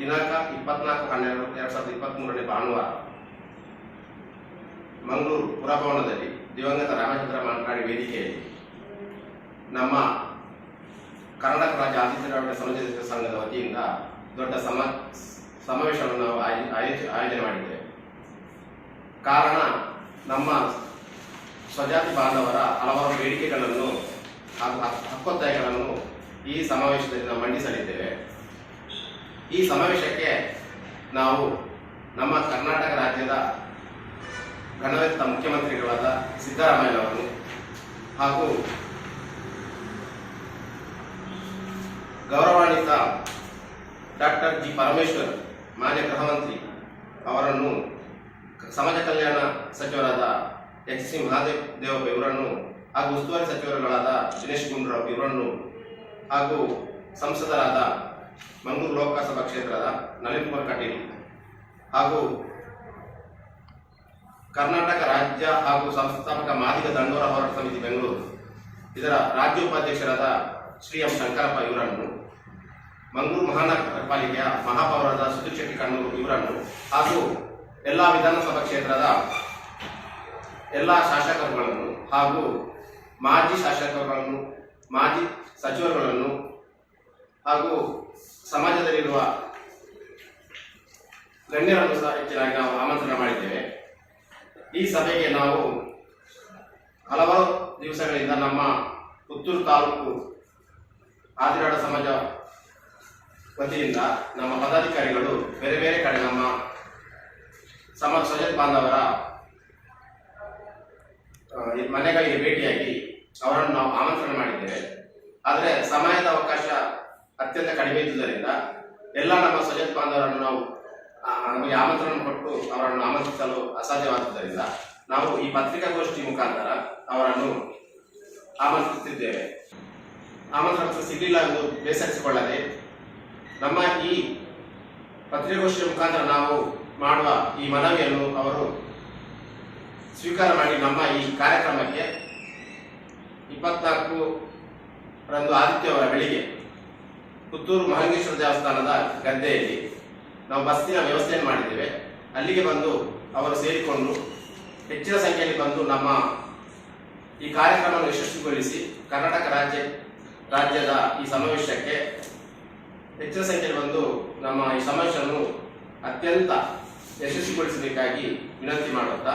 ದಿನಾಂಕ ಇಪ್ಪತ್ನಾಲ್ಕು ಹನ್ನೆರಡು ಎರಡು ಸಾವಿರದ ಇಪ್ಪತ್ತ್ಮೂರನೇ ಭಾನುವಾರ. ಮಂಗಳೂರು ಪುರಭವನದಲ್ಲಿ ದಿವಂಗತ ರಾಮಚಂದ್ರ ಮಾತನಾಡಿ ವೇದಿಕೆಯಲ್ಲಿ ನಮ್ಮ ಕರ್ನಾಟಕ ರಾಜ್ಯ ಆದಿತ್ಯ ದ್ರಾವಿಡ ಸಂಘದ ವತಿಯಿಂದ ದೊಡ್ಡ ಸಮ, ಸಮಾವೇಶವನ್ನು ನಾವು ಆಯೋ- ಆಯೋಜ- ಆಯೋಜನೆ ಮಾಡಿದ್ದೇವೆ. ಕಾರಣ ನಮ್ಮ ಸ್ವಜಾತಿ ಬಾಂಧವರ ಹಲವಾರು ಬೇಡಿಕೆಗಳನ್ನು ಹಾಗೂ ಹಕ್- ಹಕ್ಕೊತ್ತಾಯಗಳನ್ನು ಈ ಸಮಾವೇಶದಲ್ಲಿ ನಾವು ಮಂಡಿಸಲಿದ್ದೇವೆ. ಈ ಸಮಾವೇಶಕ್ಕೆ ನಾವು ನಮ್ಮ ಕರ್ನಾಟಕ ರಾಜ್ಯದ ಘನವೆತ್ತ ಮುಖ್ಯಮಂತ್ರಿಗಳಾದ ಸಿದ್ದರಾಮಯ್ಯನವರು ಹಾಗೂ ಗೌರವಾನ್ವಿತ ಡಾಕ್ಟರ್ ಜಿ ಪರಮೇಶ್ವರ್, ಮಾನ್ಯ ಗೃಹ ಮಂತ್ರಿ ಅವರನ್ನು ಸಮಾಜ ಕಲ್ಯಾಣ ಸಚಿವರಾದ ಎಚ್ ಸಿ ಮಹಾದೇವ್ ದೇವಪ್ಪ ಇವರನ್ನು ಹಾಗೂ ಉಸ್ತುವಾರಿ ಸಚಿವರುಗಳಾದ ದಿನೇಶ್ ಗುಂಡೂರಾವ್ ಇವರನ್ನು ಹಾಗೂ ಸಂಸದರಾದ ಮಂಗಳೂರು ಲೋಕಸಭಾ ಕ್ಷೇತ್ರದ ನಳಿನ್ ಕುಮಾರ್ ಕಟೀಲ್ ಹಾಗೂ ಕರ್ನಾಟಕ ರಾಜ್ಯ ಹಾಗೂ ಸಂಸ್ಥಾಪಕ ಮಾದಿಗ ದಂಡೋರ ಹೋರಾಟ ಸಮಿತಿ ಬೆಂಗಳೂರು. ಇದರ ರಾಜ್ಯ ಉಪಾಧ್ಯಕ್ಷರಾದ ಶ್ರೀ ಎಂ ಶಂಕರಪ್ಪ ಇವರನ್ನು, ಮಂಗಳೂರು ಮಹಾನಗರ ಪಾಲಿಕೆಯ ಮಹಾಪೌರಾದ ಸುಧೀರ್ ಶೆಟ್ಟಿ ಕಣ್ಣೂರು ಇವರನ್ನು, ಹಾಗೂ ಎಲ್ಲ ವಿಧಾನಸಭಾ ಕ್ಷೇತ್ರದ ಎಲ್ಲ ಶಾಸಕರುಗಳನ್ನು ಹಾಗೂ ಮಾಜಿ ಶಾಸಕರುಗಳನ್ನು, ಮಾಜಿ ಸಚಿವರುಗಳನ್ನು ಹಾಗೂ ಸಮಾಜದಲ್ಲಿರುವ ಗಣ್ಯರನ್ನು ಸಹ ಹೆಚ್ಚಿನಾಗಿ ನಾವು ಆಮಂತ್ರಣ ಮಾಡಿದ್ದೇವೆ. ಈ ಸಭೆಗೆ ನಾವು ಹಲವಾರು ದಿವಸಗಳಿಂದ ನಮ್ಮ ಪುತ್ತೂರು ತಾಲೂಕು ಆದಿರಾಡ ಸಮಾಜ ವತಿಯಿಂದ ನಮ್ಮ ಪದಾಧಿಕಾರಿಗಳು ಬೇರೆ ಬೇರೆ ಕಡೆ ನಮ್ಮ ಸಮಾಜ ಸ್ವಜತ್ ಬಾಂಧವರ ಆ, ಈ ಮನೆಗಳಿಗೆ ಭೇಟಿಯಾಗಿ ಅವರನ್ನು ನಾವು ಆಮಂತ್ರಣ ಮಾಡಿದ್ದೇವೆ ಆದರೆ ಸಮಯದ ಅವಕಾಶ ಅತ್ಯಂತ ಕಡಿಮೆ ಇದ್ದುದರಿಂದ ಎಲ್ಲ ನಮ್ಮ ಸಜತ್ ಬಾಂಧವರನ್ನು ನಾವು ನಮಗೆ ಆಮಂತ್ರಣ ಕೊಟ್ಟು ಅವರನ್ನು ಆಮಂತ್ರಿಸಲು ಅಸಾಧ್ಯವಾದುದರಿಂದ ನಾವು ಈ ಪತ್ರಿಕಾಗೋಷ್ಠಿ ಮುಖಾಂತರ ಅವರನ್ನು ಆಮಂತ್ರಿಸುತ್ತಿದ್ದೇವೆ. ಆಮಂತ್ರಣ ಸಿಗಲಿಲ್ಲ ಎಂದು ಬೇಸರಿಸಿಕೊಳ್ಳದೆ ನಮ್ಮ ಈ ಪತ್ರಿಕಾಗೋಷ್ಠಿಯ ಮುಖಾಂತರ ನಾವು ಮಾಡುವ ಈ ಮನವಿಯನ್ನು ಅವರು ಸ್ವೀಕಾರ ಮಾಡಿ ನಮ್ಮ ಈ ಕಾರ್ಯಕ್ರಮಕ್ಕೆ ಇಪ್ಪತ್ನಾಲ್ಕು ರಂದು ಆದಿತ್ಯವಾರ ಬೆಳಿಗ್ಗೆ ಪುತ್ತೂರು ಮಹಂಗೇಶ್ವರ ದೇವಸ್ಥಾನದ ಗದ್ದೆಯಲ್ಲಿ ನಾವು ಬಸ್ಸಿನ ವ್ಯವಸ್ಥೆಯನ್ನು ಮಾಡಿದ್ದೇವೆ. ಅಲ್ಲಿಗೆ ಬಂದು ಅವರು ಸೇರಿಕೊಂಡು ಹೆಚ್ಚಿನ ಸಂಖ್ಯೆಯಲ್ಲಿ ಬಂದು ನಮ್ಮ ಈ ಕಾರ್ಯಕ್ರಮವನ್ನು ಯಶಸ್ವಿಗೊಳಿಸಿ ಕರ್ನಾಟಕ ರಾಜ್ಯ, ರಾಜ್ಯದ ಈ ಸಮಾವೇಶಕ್ಕೆ ಹೆಚ್ಚಿನ ಸಂಖ್ಯೆಯಲ್ಲಿ ಬಂದು ನಮ್ಮ ಈ ಸಮಾವೇಶವನ್ನು ಅತ್ಯಂತ ಯಶಸ್ವಿಗೊಳಿಸಬೇಕಾಗಿ ವಿನಂತಿ ಮಾಡುತ್ತಾ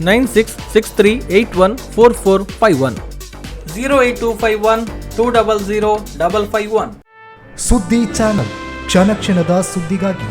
8105973951 9481644951 9663814451 08251 200 551 ಸುದ್ದಿ ಚಾನಲ್ ಕ್ಷಣ ಕ್ಷಣದ ಸುದ್ದಿಗಾಗಿ